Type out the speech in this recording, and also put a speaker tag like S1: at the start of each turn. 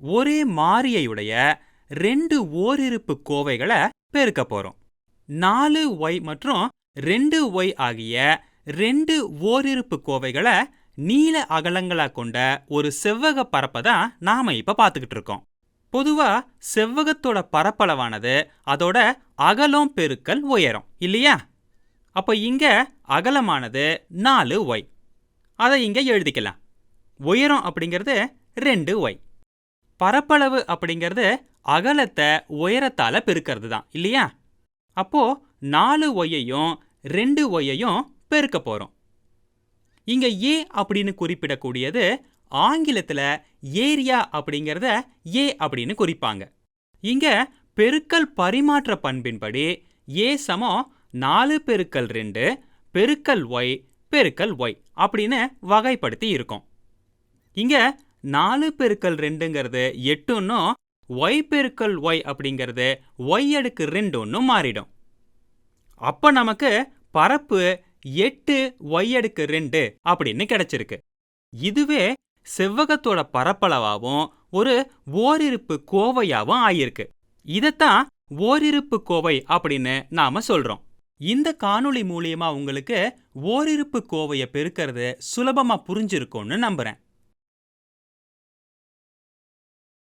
S1: ஒரே மாறியையுடைய ரெண்டு ஓரிருப்பு கோவைகளை பெருக்க போறோம். நாலு ஒய் மற்றும் ரெண்டு ஒய் ஆகிய ரெண்டு ஓரிருப்பு கோவைகளை நீல அகலங்களா கொண்ட ஒரு செவ்வக பரப்பை தான் நாம இப்ப பார்த்துக்கிட்டு இருக்கோம். பொதுவா செவ்வகத்தோட பரப்பளவானது அதோட அகலம் பெருக்கல் உயரம் இல்லையா? அப்ப இங்க அகலமானது நாலு ஒய். அதை இங்க எழுதிக்கலாம். உயரம் அப்படிங்கிறது ரெண்டு ஒய். பரப்பளவு அப்படிங்கிறது அகலத்தை உயரத்தால பெருக்கிறது தான் இல்லையா? அப்போ நாலு ஒய்யையும் ரெண்டு ஒய்யையும் பெருக்க போறோம். இங்க ஏ அப்படின்னு குறிப்பிடக்கூடியது ஆங்கிலத்துல ஏரியா அப்படிங்கிறத ஏ அப்படின்னு குறிப்பாங்க. இங்க பெருக்கல் பரிமாற்ற பண்பின்படி ஏ சமம் நாலு பெருக்கல் ரெண்டு பெருக்கல் ஒய் பெருக்கல் ஒய் அப்படின்னு வகைப்படுத்தி இருக்கும். இங்க நாலு பெருக்கல் ரெண்டுங்கிறது எட்டுன்னும் ஒய் பெருக்கல் ஒய் அப்படிங்கிறது ஒய் அடுக்கு ரெண்டுன்னு மாறிடும். அப்ப நமக்கு பரப்பு எட்டு ஒய் அடுக்கு ரெண்டு அப்படின்னு கிடைச்சிருக்கு. இதுவே செவ்வகத்தோட பரப்பளவாவும் ஒரு ஓரிருப்பு கோவையாவும் ஆயிருக்கு. இதைத்தான் ஓரிருப்பு கோவை அப்படின்னு நாம சொல்றோம். இந்த காணொளி மூலியமா உங்களுக்கு ஓரிருப்பு கோவையை பெருக்கிறது சுலபமா புரிஞ்சிருக்கும்னு நம்புறேன்.